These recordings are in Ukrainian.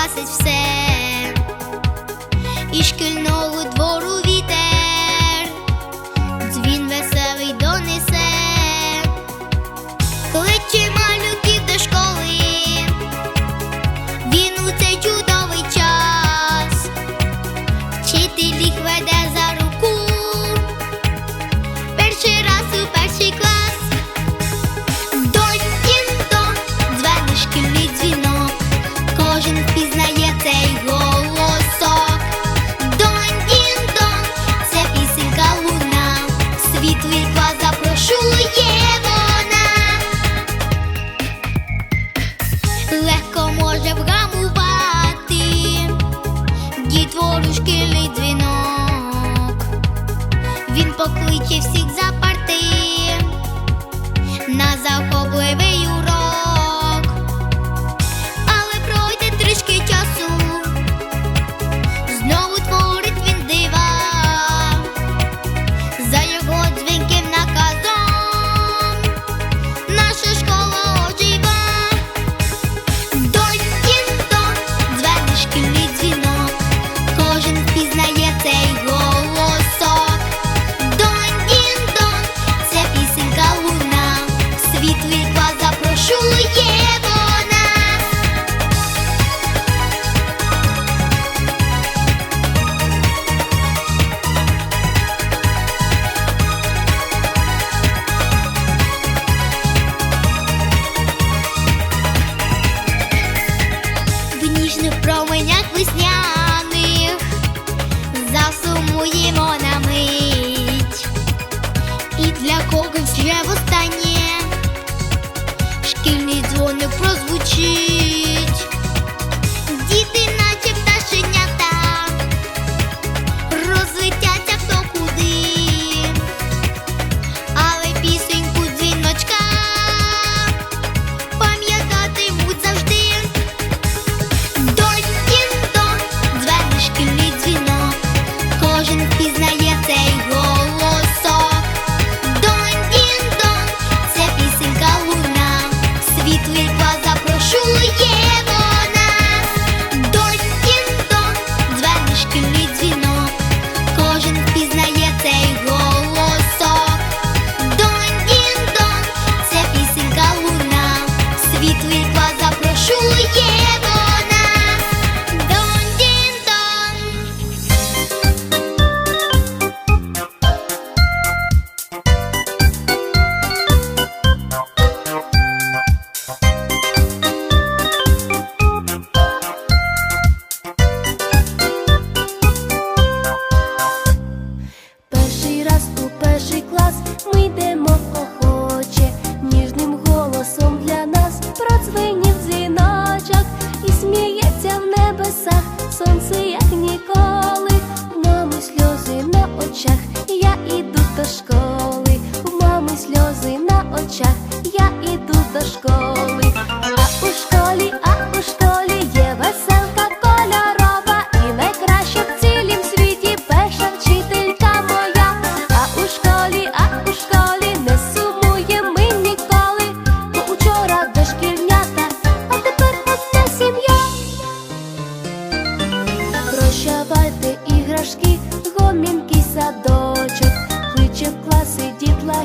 красить все. покличе всіх за парти. На захопливий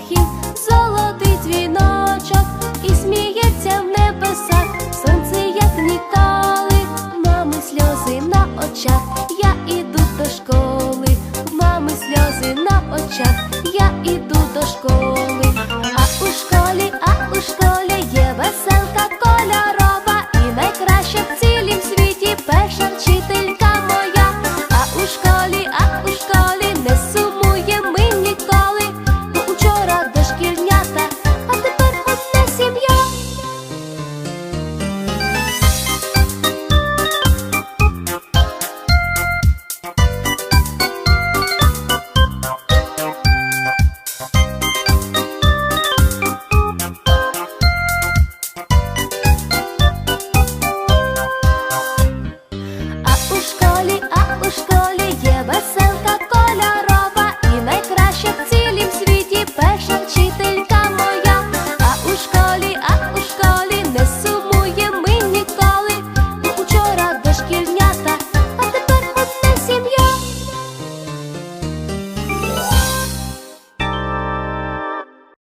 птахів, золотий дзвіночок і сміється в небесах, сонце, як ніколи, мами сльози на очах, я іду до школи, в мами сльози на очах, я іду до школи. школі, а у школі є.